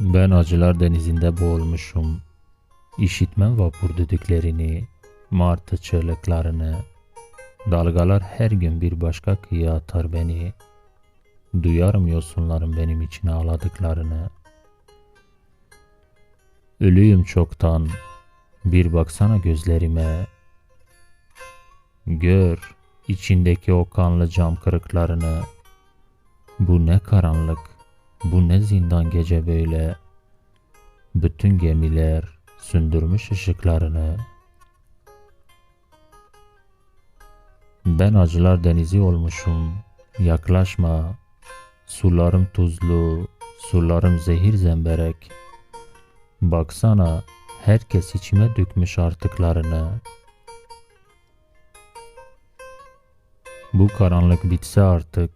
Ben acılar denizinde boğulmuşum. İşitmem vapur düdüklerini, martı çığlıklarını. Dalgalar her gün bir başka kıyıya atar beni. Duyarım yosunların benim için ağladıklarını. Ölüyüm çoktan, bir baksana gözlerime. Gör içindeki o kanlı cam kırıklarını. Bu ne karanlık, bu ne zindan gece böyle. Bütün gemiler sündürmüş ışıklarını. Ben acılar denizi olmuşum, yaklaşma. Sularım tuzlu, sularım zehir zemberek. Baksana, herkes içime dökmüş artıklarını. Bu karanlık bitse artık,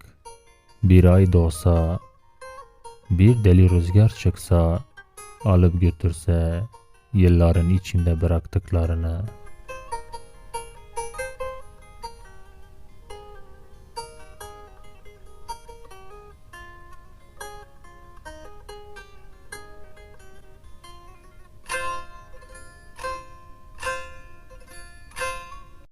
bir ay doğsa, bir deli rüzgar çıksa, alıp götürse yılların içinde bıraktıklarını.